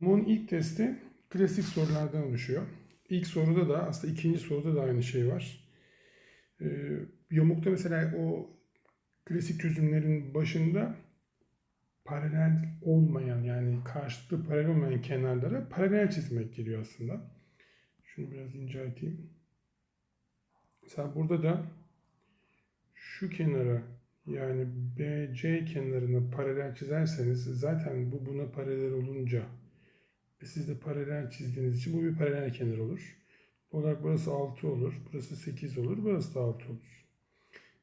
Bunun ilk testi klasik sorulardan oluşuyor. İlk soruda da aslında ikinci soruda da aynı şey var. Ee, yamukta mesela o klasik çözümlerin başında paralel olmayan yani karşılıklı paralel olmayan kenarlara paralel çizmek geliyor aslında. Şunu biraz incelteyim. Mesela burada da şu kenara yani BC kenarına paralel çizerseniz zaten bu buna paralel olunca siz de paralel çizdiğiniz için bu bir paralel kenar olur. Olarak burası 6 olur, burası 8 olur, burası da 6 olur.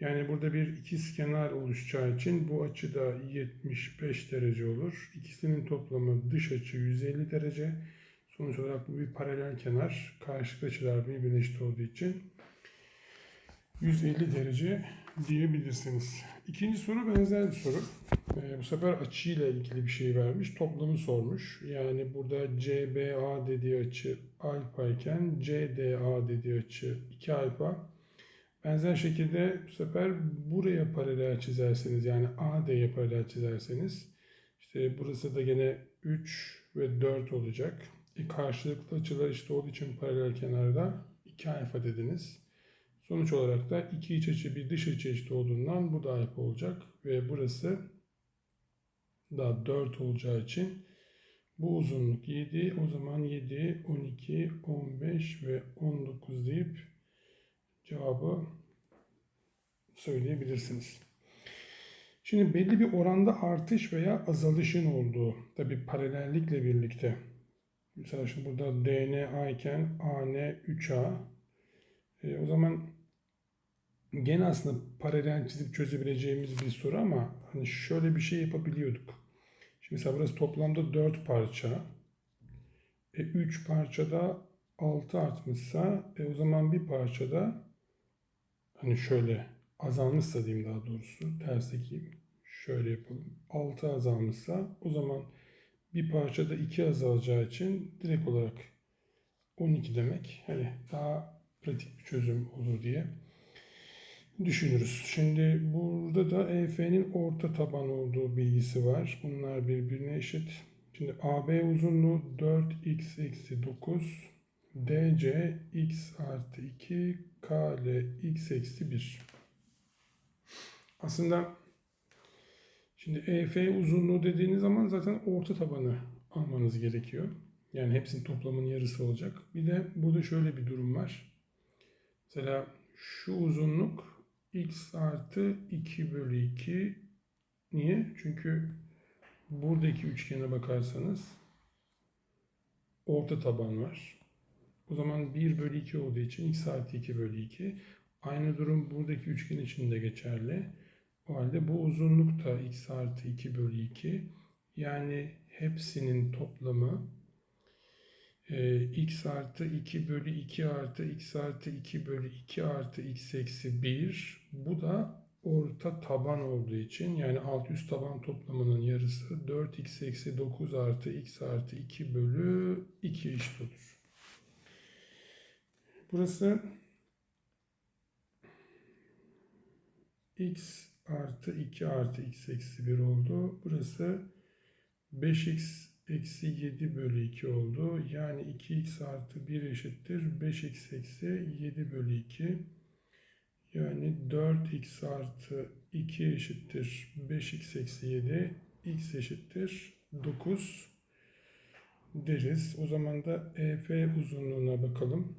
Yani burada bir ikiz kenar oluşacağı için bu açı da 75 derece olur. İkisinin toplamı dış açı 150 derece. Sonuç olarak bu bir paralel kenar. Karşılıklı açılar birbirine eşit olduğu için 150 derece diyebilirsiniz. İkinci soru benzer bir soru. Ee, bu sefer açıyla ilgili bir şey vermiş. Toplamı sormuş. Yani burada CBA dediği açı alfa iken CDA dediği açı 2 alfa. Benzer şekilde bu sefer buraya paralel çizerseniz yani AD'ye paralel çizerseniz işte burası da gene 3 ve 4 olacak. E karşılıklı açılar işte olduğu için paralel kenarda 2 alfa dediniz. Sonuç olarak da iki iç açı bir dış açı eşit olduğundan bu da alfa olacak ve burası da 4 olacağı için bu uzunluk 7 o zaman 7, 12, 15 ve 19 deyip cevabı söyleyebilirsiniz. Şimdi belli bir oranda artış veya azalışın olduğu tabi paralellikle birlikte. Mesela şimdi burada DNA iken AN 3A. E, o zaman gene aslında paralel çizip çözebileceğimiz bir soru ama hani şöyle bir şey yapabiliyorduk. Şimdi mesela burası toplamda 4 parça. E, 3 parçada 6 artmışsa e, o zaman bir parçada hani şöyle azalmışsa diyeyim daha doğrusu tersteki şöyle yapalım. 6 azalmışsa o zaman bir parçada 2 azalacağı için direkt olarak 12 demek hani daha pratik bir çözüm olur diye düşünürüz. Şimdi burada da EF'nin orta taban olduğu bilgisi var. Bunlar birbirine eşit. Şimdi AB uzunluğu 4x eksi 9, DC x artı 2, KL x eksi 1. Aslında şimdi EF uzunluğu dediğiniz zaman zaten orta tabanı almanız gerekiyor. Yani hepsinin toplamının yarısı olacak. Bir de burada şöyle bir durum var. Mesela şu uzunluk x artı 2 bölü 2 niye? Çünkü buradaki üçgene bakarsanız orta taban var. O zaman 1 bölü 2 olduğu için x artı 2 bölü 2. Aynı durum buradaki üçgen için de geçerli. O halde bu uzunluk da x artı 2 bölü 2. Yani hepsinin toplamı e, x artı 2 bölü 2 artı x artı 2 bölü 2 artı x eksi 1. Bu da orta taban olduğu için yani alt üst taban toplamının yarısı 4x eksi 9 artı x artı 2 bölü 2 eşit olur. Burası x artı 2 artı x eksi 1 oldu. Burası 5x eksi 7 bölü 2 oldu. Yani 2x artı 1 eşittir. 5x eksi 7 bölü 2. Yani 4x artı 2 eşittir. 5x eksi 7. x eşittir. 9 deriz. O zaman da EF uzunluğuna bakalım.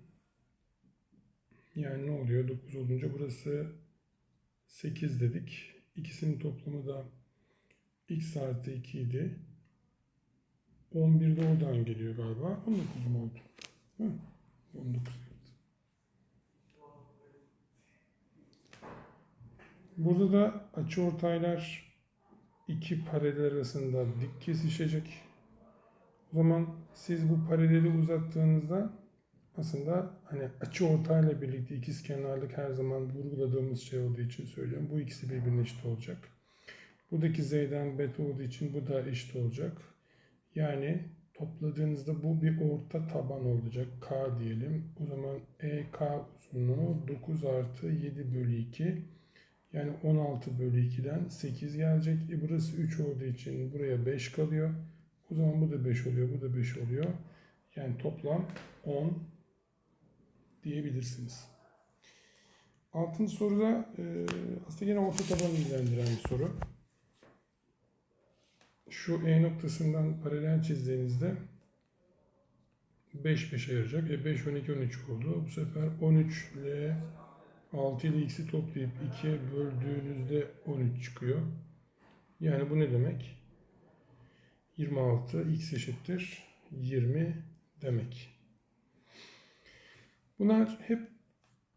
Yani ne oluyor? 9 olunca burası 8 dedik. İkisinin toplamı da x artı 2 idi. 11 de oradan geliyor galiba. 19 mu oldu? Hı? 19 Burada da açı ortaylar iki paralel arasında dik kesişecek. O zaman siz bu paraleli uzattığınızda aslında hani açı ortayla birlikte ikiz kenarlık her zaman vurguladığımız şey olduğu için söylüyorum. Bu ikisi birbirine eşit olacak. Buradaki z'den beta olduğu için bu da eşit olacak. Yani topladığınızda bu bir orta taban olacak. K diyelim. O zaman EK uzunluğu 9 artı 7 bölü 2. Yani 16 bölü 2'den 8 gelecek. E burası 3 olduğu için buraya 5 kalıyor. O zaman bu da 5 oluyor, bu da 5 oluyor. Yani toplam 10 diyebilirsiniz. Altıncı soruda e, aslında yine orta tabanı ilgilendiren bir soru. Şu E noktasından paralel çizdiğinizde 5 5'e ayıracak. E 5, 12, 13 oldu. Bu sefer 13 ile 6 ile x'i toplayıp 2'ye böldüğünüzde 13 çıkıyor. Yani bu ne demek? 26 x eşittir 20 demek. Bunlar hep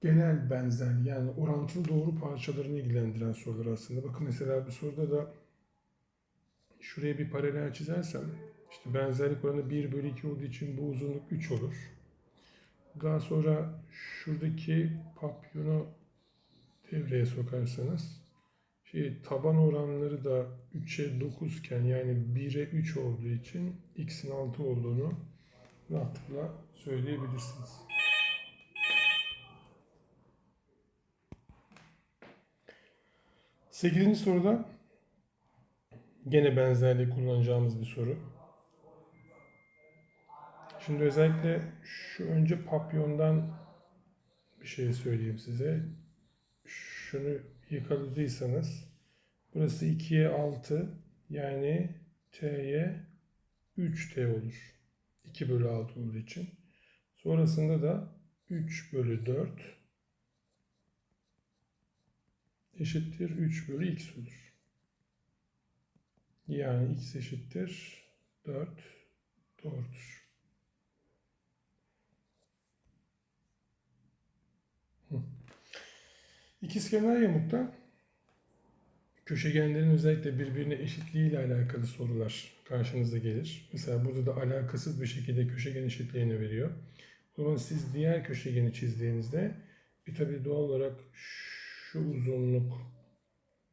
genel benzer yani orantılı doğru parçalarını ilgilendiren sorular aslında. Bakın mesela bu soruda da şuraya bir paralel çizersem işte benzerlik oranı 1 bölü 2 olduğu için bu uzunluk 3 olur. Daha sonra şuradaki papyonu devreye sokarsanız şey, taban oranları da 3'e 9 iken yani 1'e 3 olduğu için x'in 6 olduğunu rahatlıkla söyleyebilirsiniz. Sekizinci soruda gene benzerliği kullanacağımız bir soru. Şimdi özellikle şu önce papyondan bir şey söyleyeyim size. Şunu yakaladıysanız burası 2'ye 6 yani t'ye 3t olur. 2 bölü 6 olduğu için. Sonrasında da 3 bölü 4 eşittir 3 bölü x olur. Yani x eşittir 4 doğrudur. İkizkenar yamukta köşegenlerin özellikle birbirine eşitliği ile alakalı sorular karşınıza gelir. Mesela burada da alakasız bir şekilde köşegen eşitliğini veriyor. O zaman siz diğer köşegeni çizdiğinizde bir tabi doğal olarak şu uzunluk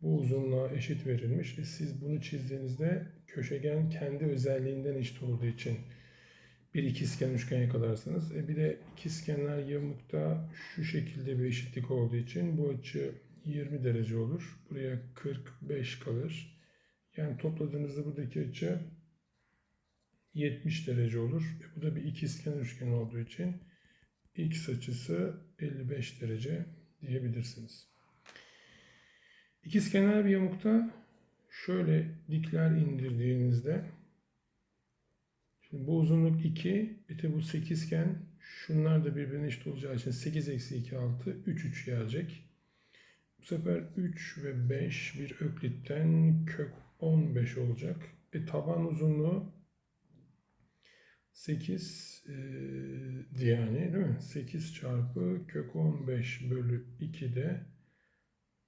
bu uzunluğa eşit verilmiş. E siz bunu çizdiğinizde köşegen kendi özelliğinden eşit olduğu için bir ikizkenar üçgen yakalarsanız. E bir de ikizkenar yamukta şu şekilde bir eşitlik olduğu için bu açı 20 derece olur. Buraya 45 kalır. Yani topladığınızda buradaki açı 70 derece olur. E bu da bir ikizkenar üçgen olduğu için x açısı 55 derece diyebilirsiniz. İkizkenar bir yamukta şöyle dikler indirdiğinizde Şimdi bu uzunluk 2, bir bu 8 iken şunlar da birbirine eşit olacağı için 8 eksi 2 6, 3 3 gelecek. Bu sefer 3 ve 5 bir öklitten kök 15 olacak. E taban uzunluğu 8 e, yani değil mi? 8 çarpı kök 15 bölü 2 de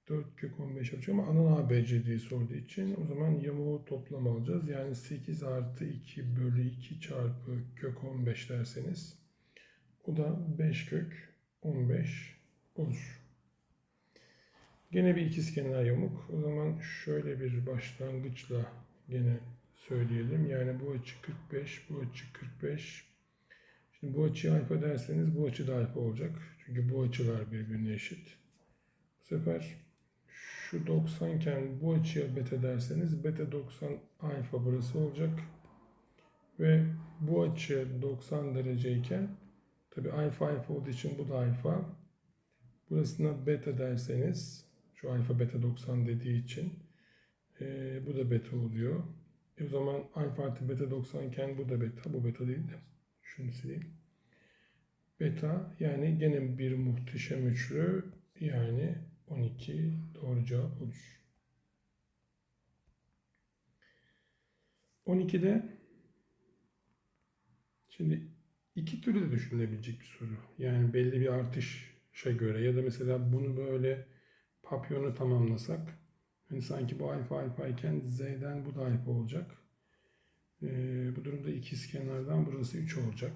4 kök 15 yapacak ama ana ABCD'yi sorduğu için o zaman yamuğu toplam alacağız. Yani 8 artı 2 bölü 2 çarpı kök 15 derseniz o da 5 kök 15 olur. Gene bir ikizkenar yamuk. O zaman şöyle bir başlangıçla gene söyleyelim. Yani bu açı 45, bu açı 45. Şimdi bu açıyı alfa derseniz bu açı da alfa olacak. Çünkü bu açılar birbirine eşit. Bu sefer şu 90 iken bu açıya beta derseniz beta 90 alfa burası olacak. Ve bu açı 90 dereceyken tabi alfa alfa olduğu için bu da alfa. Burasına beta derseniz şu alfa beta 90 dediği için e, bu da beta oluyor. E o zaman alfa artı beta 90 iken bu da beta. Bu beta değil de şunu sileyim. Beta yani gene bir muhteşem üçlü yani 12 doğru cevap olur. 12'de şimdi iki türlü de düşünülebilecek bir soru. Yani belli bir artışa göre ya da mesela bunu böyle papyonu tamamlasak hani sanki bu alfa alfa iken z'den bu da alfa olacak. Ee, bu durumda ikiz kenardan burası 3 olacak.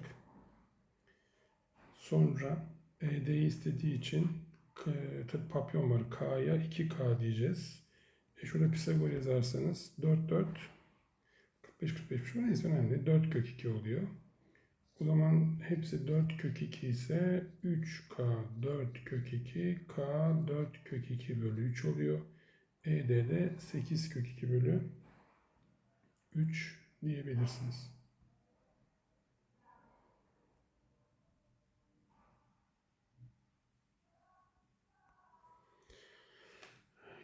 Sonra ED'yi istediği için tabi papyon var. K'ya 2K diyeceğiz. E şurada Pisagor yazarsanız 4 4 45 45 şu neyse önemli. 4 kök 2 oluyor. O zaman hepsi 4 kök 2 ise 3K 4 kök 2 K 4 kök 2 bölü 3 oluyor. ED de 8 kök 2 bölü 3 diyebilirsiniz.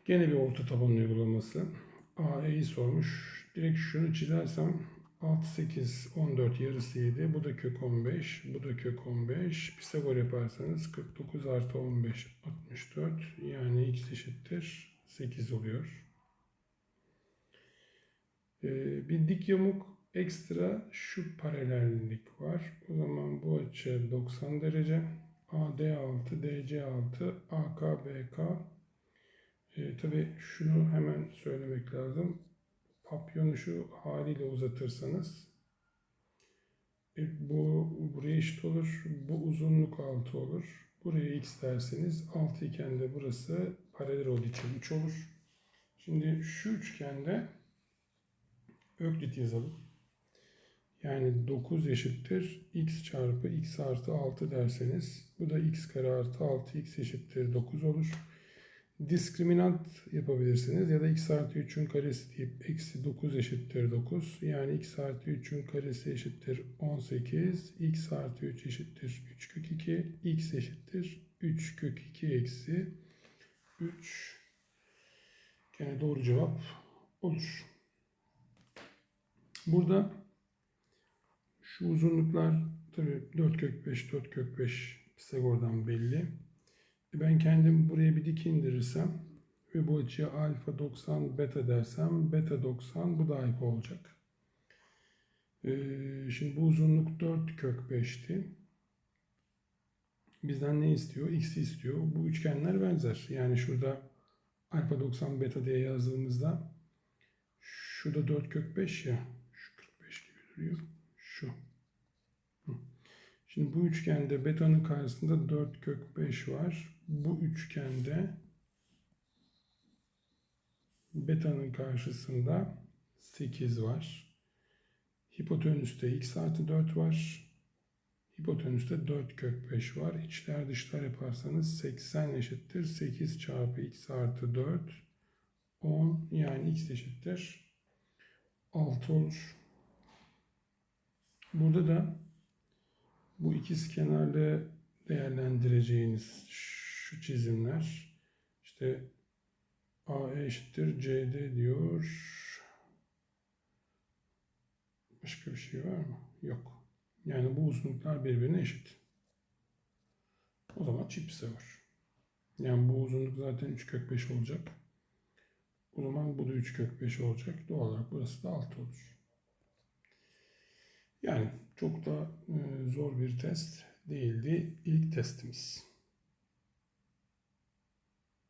Gene bir orta taban uygulaması. AE'yi sormuş. Direkt şunu çizersem 6, 8, 14 yarısı 7. Bu da kök 15. Bu da kök 15. Pisagor yaparsanız 49 artı 15 64. Yani x eşittir 8 oluyor. Ee, bir dik yamuk ekstra şu paralellik var. O zaman bu açı 90 derece. AD 6, DC 6, AK, BK. Ee, tabii şunu hemen söylemek lazım. Papyonu şu haliyle uzatırsanız e, bu buraya eşit olur. Bu uzunluk 6 olur. Buraya x derseniz 6 iken de burası paralel olduğu için 3 olur. Şimdi şu üçgende Öklit yazalım. Yani 9 eşittir x çarpı x artı 6 derseniz bu da x kare artı 6x eşittir 9 olur. Diskriminant yapabilirsiniz ya da x artı 3'ün karesi deyip eksi 9 eşittir 9. Yani x artı 3'ün karesi eşittir 18. x artı 3 eşittir 3 kök 2. x eşittir 3 kök 2 eksi 3. Gene doğru cevap olur. Burada şu uzunluklar tabii 4 kök 5, 4 kök 5 Pisagor'dan belli. E Ben kendim buraya bir dik indirirsem ve bu açıya alfa 90 beta dersem beta 90 bu da alfa olacak. Ee, şimdi bu uzunluk 4 kök 5'ti. Bizden ne istiyor? X istiyor. Bu üçgenler benzer. Yani şurada alfa 90 beta diye yazdığımızda şurada 4 kök 5 ya. Şu 45 gibi duruyor. Şu. Şimdi bu üçgende beta'nın karşısında 4 kök 5 var. Bu üçgende beta'nın karşısında 8 var. Hipotenüste x artı 4 var. Hipotenüste 4 kök 5 var. İçler dışlar yaparsanız 80 eşittir. 8 çarpı x artı 4 10 yani x eşittir 6 olur. Burada da bu ikiz kenarlı değerlendireceğiniz şu çizimler işte AE eşittir CD diyor. Başka bir şey var mı? Yok. Yani bu uzunluklar birbirine eşit. O zaman çift var. Yani bu uzunluk zaten 3 kök 5 olacak. O zaman bu da 3 kök 5 olacak. Doğal olarak burası da 6 olur. Yani çok da e, zor bir test değildi ilk testimiz.